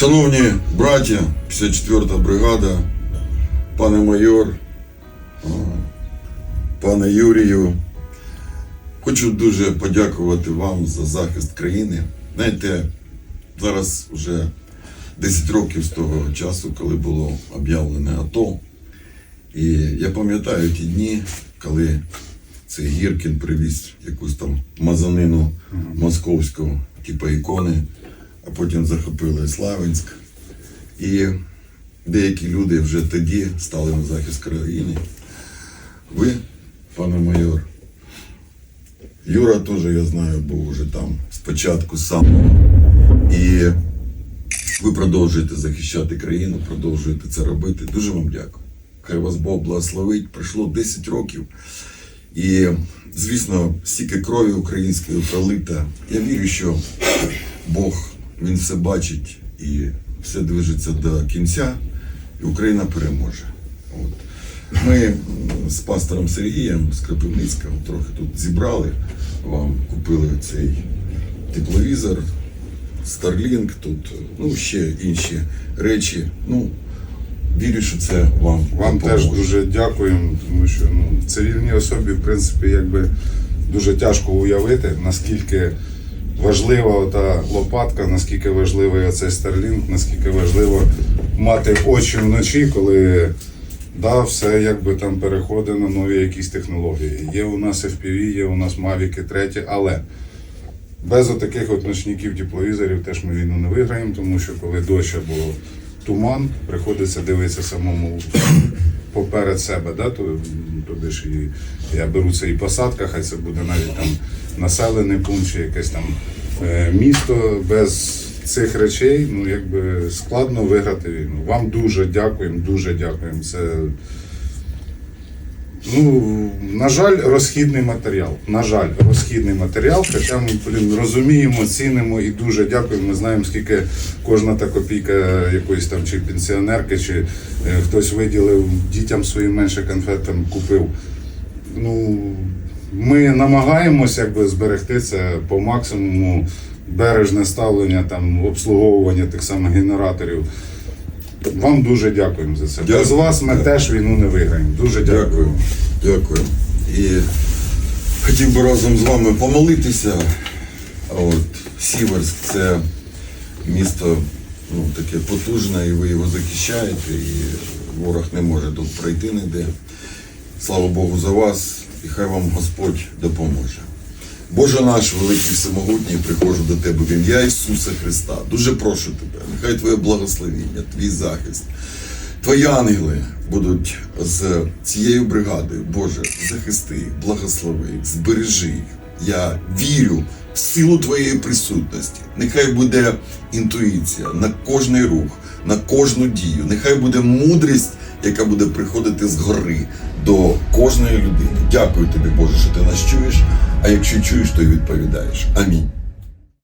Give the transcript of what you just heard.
Шановні браття, 54-та бригада, пане майор, пане Юрію, хочу дуже подякувати вам за захист країни. Знаєте, зараз вже 10 років з того часу, коли було об'явлене АТО. І я пам'ятаю ті дні, коли цей Гіркін привіз якусь там мазанину московську, типу ікони, а потім захопили Славянськ. І деякі люди вже тоді стали на захист країни. Ви, пане майор, Юра теж, я знаю, був уже там спочатку самого. І ви продовжуєте захищати країну, продовжуєте це робити. Дуже вам дякую. Хай вас Бог благословить. Пройшло 10 років. І, звісно, стільки крові української пролита. Я вірю, що Бог він все бачить і все движеться до кінця, і Україна переможе. От. Ми з пастором Сергієм з Кропивницького трохи тут зібрали вам, купили цей тепловізор, Starlink, тут ну, ще інші речі. Ну, вірю, що це вам Вам допоможе. теж дуже дякуємо, тому що ну, цивільній особі, в принципі, якби дуже тяжко уявити, наскільки важлива та лопатка, наскільки важливий оцей Starlink, наскільки важливо мати очі вночі, коли да, все якби там переходить на нові якісь технології. Є у нас FPV, є у нас Mavic 3, але без отаких от ночників тепловізорів теж ми війну не виграємо, тому що коли дощ або туман, приходиться дивитися самому поперед себе. Да? То, тобі ж і я беру це і посадка, хай це буде навіть там населений пункт чи якесь там е, місто без. Цих речей, ну якби складно виграти війну. Вам дуже дякуємо, дуже дякуємо. Це Ну, на жаль, розхідний матеріал. На жаль, розхідний матеріал. Хоча ми блін, розуміємо, цінимо і дуже дякуємо. Ми знаємо, скільки кожна та копійка якоїсь там чи пенсіонерки, чи е, хтось виділив дітям своїм менше конфет там купив. Ну, ми намагаємося якби зберегти це по максимуму. Бережне ставлення, там обслуговування тих самих генераторів. Вам дуже дякуємо за це. Без вас ми теж війну не виграємо. Дуже дякую. Дякую. Дякую. І хотів би разом з вами помолитися. От Сіверськ це місто ну, таке потужне, і ви його захищаєте, і ворог не може тут пройти ніде. Слава Богу за вас, і хай вам Господь допоможе. Боже наш великий всемогутній, приходжу до тебе в ім'я Ісуса Христа. Дуже прошу тебе, нехай Твоє благословіння, Твій захист, Твої ангели будуть з цією бригадою. Боже, захисти благослови збережи їх. Я вірю в силу Твоєї присутності. Нехай буде інтуїція на кожний рух, на кожну дію. Нехай буде мудрість, яка буде приходити згори до кожної людини. Дякую тобі, Боже, що ти нас чуєш. А якщо чуєш, то й відповідаєш. Амінь.